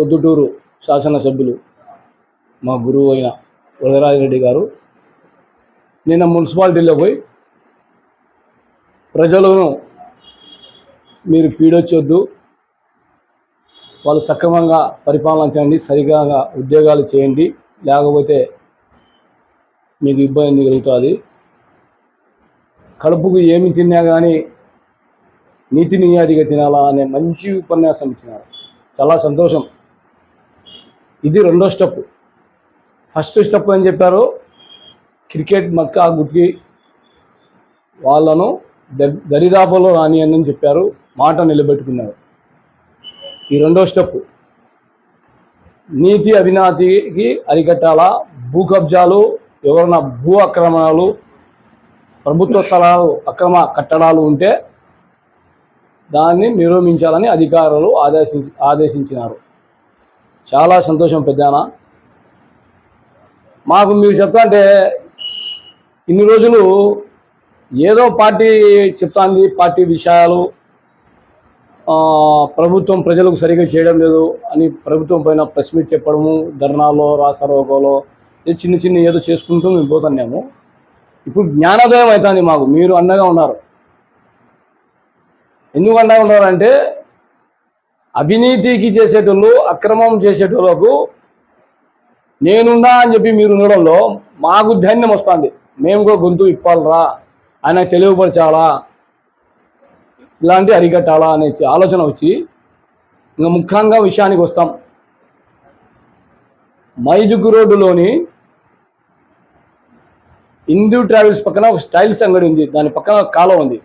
పొద్దుటూరు శాసనసభ్యులు మా గురువు అయిన వరదరాజిరెడ్డి గారు. నిన్న మున్సిపాలిటీలో పోయి ప్రజలను మీరు పీడొచ్చొద్దు వాళ్ళు సక్రమంగా పరిపాలన చేయండి సరిగా ఉద్యోగాలు చేయండి లేకపోతే మీకు ఇబ్బంది కలుగుతుంది. కడుపుకు ఏమి తిన్నా కానీ నీతి నియాదిగా తినాలా అనే మంచి ఉపన్యాసం ఇచ్చినారు. చాలా సంతోషం. ఇది రెండో స్టెప్. ఫస్ట్ స్టెప్ అని చెప్పారు? క్రికెట్ మక్కా గుట్టి వాళ్ళను ద- దరిదాపుల్లో రానియని అని చెప్పారు. మాట నిలబెట్టుకున్నారు. ఈ రెండో స్టెప్. నీతి అవినాతికి అరికట్టాలా? భూ కబ్జాలు ఎవరైనా భూ అక్రమణాలు ప్రభుత్వ స్థలాలు అక్రమ కట్టడాలు ఉంటే దాన్ని నిరోమించాలని అధికారులు ఆదేశించి ఆదేశించినారు. చాలా సంతోషం పెద్దాన మాకు మీరు చెప్తా అంటే ఇన్ని రోజులు ఏదో పార్టీ చెప్తాంది పార్టీ విషయాలు ప్రభుత్వం ప్రజలకు సరిగ్గా చేయడం లేదు అని ప్రభుత్వం పైన ప్రెస్ మీట్ చెప్పడము ధర్నాలో రాసరోగోలో చిన్న చిన్న ఏదో చేసుకుంటూ మేము పోతున్నాము ఇప్పుడు జ్ఞానోదయం అవుతుంది మాకు మీరు అండగా ఉన్నారు. ఎందుకు అండగా ఉన్నారంటే అవినీతికి చేసేటోళ్ళు అక్రమం చేసేటోళ్ళకు నేనున్నా అని చెప్పి మీరు ఉండడంలో మాకు ధైర్యం వస్తుంది. మేము కూడా గొంతు ఇప్పాలరా ఆయన తెలియపరచాలా ఇలాంటి అరికట్టాలా అనే ఆలోచన వచ్చి ఇంకా ముఖ్యంగా విషయానికి వస్తాం. మైదుగు రోడ్డులోని హిందూ ట్రావెల్స్ పక్కన ఒక స్టైల్స్ అంగడి ఉంది. దాని పక్కన కాలువ ఉంది.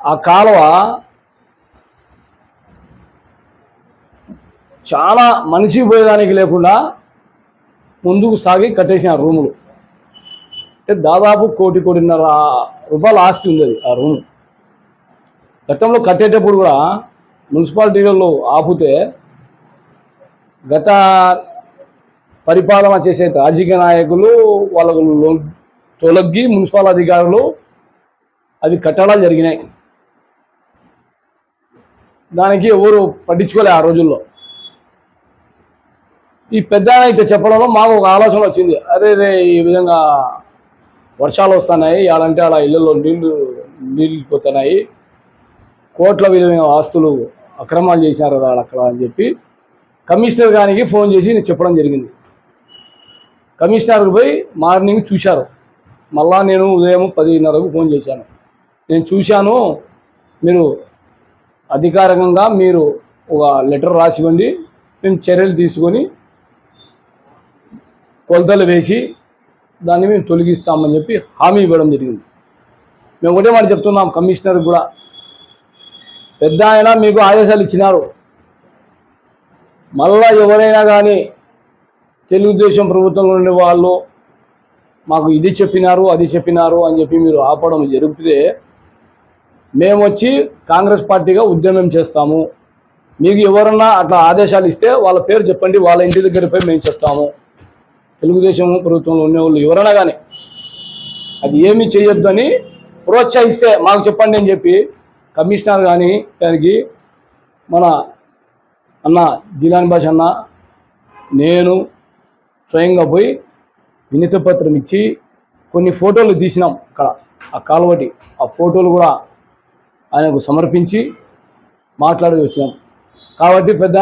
ఆ కాలువ చాలా మనిషి పోయేదానికి లేకుండా ముందుకు సాగి కట్టేసిన రూములు. అంటే దాదాపు కోటి కోటిన్నర రూపాయల ఆస్తి ఉంది అది ఆ రూమ్. గతంలో కట్టేటప్పుడు కూడా మున్సిపాలిటీలలో ఆపితే గత పరిపాలన చేసే రాజకీయ నాయకులు వాళ్ళకు తొలగి మున్సిపల్ అధికారులు అవి కట్టడాలు జరిగినాయి. దానికి ఎవరు పట్టించుకోలే ఆ రోజుల్లో. ఈ పెద్ద అయితే చెప్పడంలో మాకు ఒక ఆలోచన వచ్చింది. అదే రే ఈ విధంగా వర్షాలు వస్తున్నాయి ఆడంటే అలా ఇళ్ళల్లో నీళ్ళు నీళ్ళిపోతున్నాయి కోట్ల విలువైన ఆస్తులు అక్రమాలు చేశారు వాళ్ళు అక్కడ అని చెప్పి కమిషనర్ గారికి ఫోన్ చేసి నేను చెప్పడం జరిగింది. కమిషనర్కి పోయి మార్నింగ్ చూశారు. మళ్ళా నేను ఉదయం పదిన్నరకు ఫోన్ చేశాను. నేను చూశాను మీరు అధికారికంగా మీరు ఒక లెటర్ రాసివ్వండి మేము చర్యలు తీసుకొని కొలతలు వేసి దాన్ని మేము తొలగిస్తామని చెప్పి హామీ ఇవ్వడం జరిగింది. మేము ఒకటే మాట చెప్తున్నాం కమిషనర్ కూడా. పెద్ద ఆయన మీకు ఆదేశాలు ఇచ్చినారు. మళ్ళా ఎవరైనా కానీ తెలుగుదేశం ప్రభుత్వంలో ఉండే వాళ్ళు మాకు ఇది చెప్పినారు అది చెప్పినారు అని చెప్పి మీరు ఆపడం జరిగితే మేము వచ్చి కాంగ్రెస్ పార్టీగా ఉద్యమం చేస్తాము. మీకు ఎవరన్నా అట్లా ఆదేశాలు ఇస్తే వాళ్ళ పేరు చెప్పండి వాళ్ళ ఇంటి దగ్గర పోయి మేము చెప్తాము. తెలుగుదేశం ప్రభుత్వంలో ఉండేవాళ్ళు ఎవరైనా కానీ అది ఏమీ చేయొద్దని ప్రోత్సహిస్తే మాకు చెప్పండి అని చెప్పి కమిషనర్ కానీ దానికి మన అన్న జిలాని భాష అన్న నేను స్వయంగా పోయి వినతి పత్రం ఇచ్చి కొన్ని ఫోటోలు తీసినాం అక్కడ ఆ కాలువటి. ఆ ఫోటోలు కూడా ఆయనకు సమర్పించి మాట్లాడి వచ్చినాం. కాబట్టి పెద్ద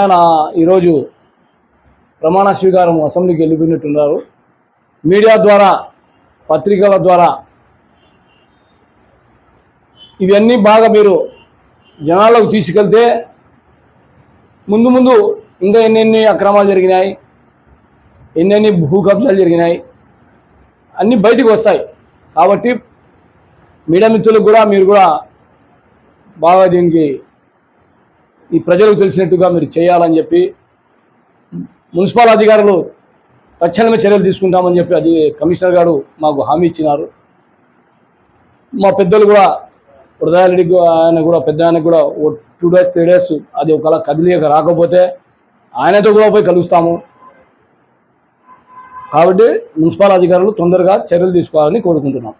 ఈరోజు ప్రమాణ స్వీకారం అసెంబ్లీకి వెళ్ళిపోయినట్టున్నారు. మీడియా ద్వారా పత్రికల ద్వారా ఇవన్నీ బాగా మీరు జనాలకు తీసుకెళ్తే ముందు ముందు ఇంకా ఎన్నెన్ని అక్రమాలు జరిగినాయి ఎన్నెన్ని భూ కబ్జాలు జరిగినాయి అన్నీ బయటికి వస్తాయి. కాబట్టి మీడియా మిత్రులకు కూడా మీరు కూడా బాగా దీనికి ఈ ప్రజలకు తెలిసినట్టుగా మీరు చేయాలని చెప్పి మున్సిపల్ అధికారులు తక్షణమే చర్యలు తీసుకుంటామని చెప్పి అది కమిషనర్ గారు మాకు హామీ ఇచ్చినారు. మా పెద్దలు కూడా హృదయారెడ్డి ఆయన కూడా పెద్ద ఆయన కూడా ఓ టూ డేస్ త్రీ డేస్ అది ఒకలా కదిలియక రాకపోతే ఆయనతో కూడా పోయి కలుస్తాము. కాబట్టి మున్సిపల్ అధికారులు తొందరగా చర్యలు తీసుకోవాలని కోరుకుంటున్నాం.